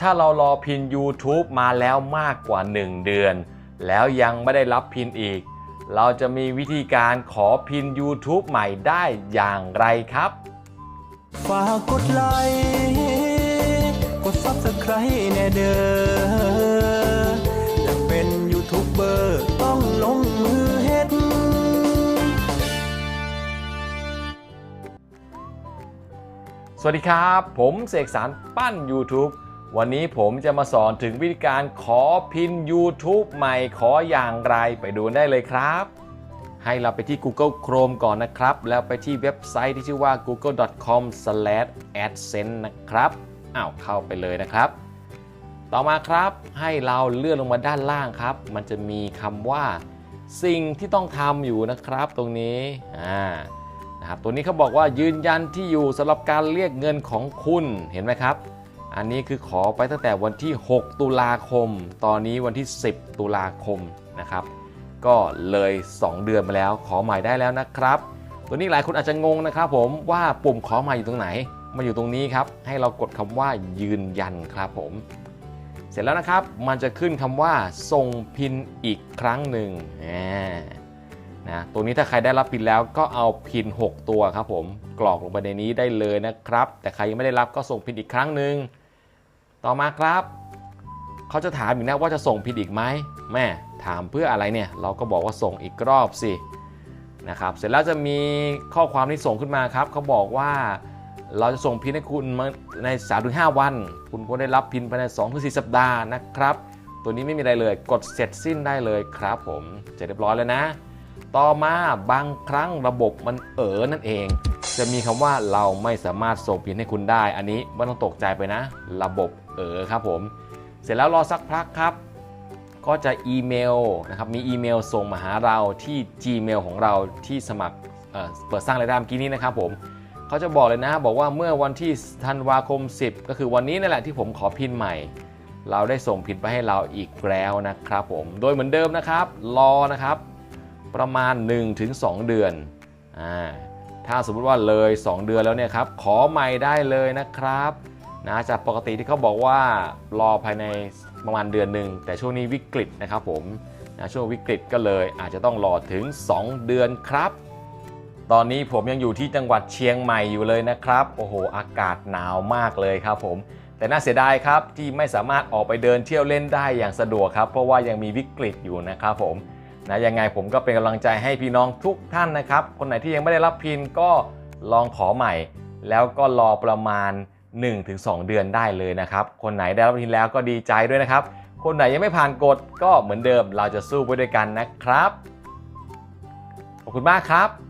ถ้าเรารอพิน YouTube มาแล้วมากกว่า 1 เดือน แล้วยังไม่ได้รับพินอีก เราจะมีวิธีการขอพิน YouTube ใหม่ได้อย่างไรครับ ฝากกดไลค์กด Subscribe แน่เด้ออยากเป็นยูทูบเบอร์ต้องลงมือเฮ็ดสวัสดีครับ ผมเสกสรรปั้น YouTube วันนี้ผมจะมาสอนถึงวิธีการขอพิน YouTube ใหม่ขออย่างไรไปดูได้เลยครับ ให้เราไปที่ Google Chrome ก่อนนะครับ แล้วไปที่เว็บไซต์ที่ชื่อว่า google.com/adsense นะครับอ้าวเข้าไปเลยนะครับ ต่อมาครับให้เราเลื่อนลงมาด้านล่างครับ มันจะมีคำว่า สิ่งที่ต้องทำอยู่นะครับตรงนี้อ่านะครับตัวนี้เขาบอกว่ายืนยันที่อยู่สำหรับการเรียกเงินของคุณเห็นไหมครับ อันนี้คือขอไปตั้งแต่วันที่ 6 ตุลาคม ตอนนี้วันที่ 10 ตุลาคมนะครับ ก็เลย 2 เดือนมาแล้ว ขอใหม่ได้แล้วนะครับ ตัวนี้หลายคนอาจจะงงนะครับผมว่าปุ่มขอใหม่อยู่ตรงไหนมาอยู่ตรงนี้ครับ ให้เรากดคำว่ายืนยันครับผม เสร็จแล้วนะครับ มันจะขึ้นคำว่าส่งพินอีกครั้งหนึ่งนะตรงนี้ถ้าใครได้รับพินแล้วก็เอาพิน 6 ตัวครับผม กรอกลงไปในนี้ได้เลยนะครับ แต่ใครยังไม่ได้รับก็ส่งพินอีกครั้งหนึ่ง ต่อมาครับ เขาจะถามอีกนะว่าจะส่งพินอีกไหมแม่ถามเพื่ออะไรเนี่ย เราก็บอกว่าส่งอีกรอบสินะครับเสร็จแล้วจะมีข้อความที่ส่งขึ้นมาครับเขาบอกว่าเราจะส่งพินให้คุณมาใน 3-5 วัน คุณก็ได้รับพินภายใน 2-4 สัปดาห์นะครับ ตัวนี้ไม่มีอะไรเลยกดเสร็จสิ้นได้เลยครับผมเสร็จเรียบร้อยแล้วนะ ต่อมาบางครั้งระบบมันเอ๋อนั่นเอง จะมีคำว่าเราไม่สามารถส่งพินให้คุณได้ อันนี้ไม่ต้องตกใจไปนะ ระบบเออครับผม เสร็จแล้วรอสักพักครับ ก็จะอีเมลนะครับมีอีเมลส่งมาหาเราที่ Gmail ของเราที่สมัครเเปิดสร้างรายได้เมื่อกี้นี้นะครับผมเขาจะบอกเลยนะ บอกว่าเมื่อวันที่ธันวาคม 10 ก็คือวันนี้นั่นแหละที่ผมขอพินใหม่ เราได้ส่งพินไปให้เราอีกแล้วนะครับผม โดยเหมือนเดิมนะครับ รอนะครับ ประมาณ 1-2 เดือนอ่า ถ้าสมมุติว่าเลย 2 เดือนแล้วเนี่ยครับขอใหม่ได้เลยนะครับนะจากปกติที่เขาบอกว่ารอภายในประมาณเดือนหนึ่งแต่ช่วงนี้วิกฤตนะครับผมนะช่วงวิกฤตก็เลยอาจจะต้องรอถึง 2 เดือนครับ ตอนนี้ผมยังอยู่ที่จังหวัดเชียงใหม่อยู่เลยนะครับ โอ้โห อากาศหนาวมากเลยครับผม แต่น่าเสียดายครับที่ไม่สามารถออกไปเดินเที่ยวเล่นได้อย่างสะดวกครับ เพราะว่ายังมีวิกฤตอยู่นะครับผม นะยังไงผมก็เป็นกำลังใจให้พี่น้องทุกท่านนะครับ คนไหนที่ยังไม่ได้รับพินก็ลองขอใหม่ แล้วก็รอประมาณ 1-2 เดือนได้เลยนะครับ คนไหนได้รับพินแล้วก็ดีใจด้วยนะครับ คนไหนยังไม่ผ่านกฎก็เหมือนเดิมเราจะสู้ไปด้วยกันนะครับ ขอบคุณมากครับ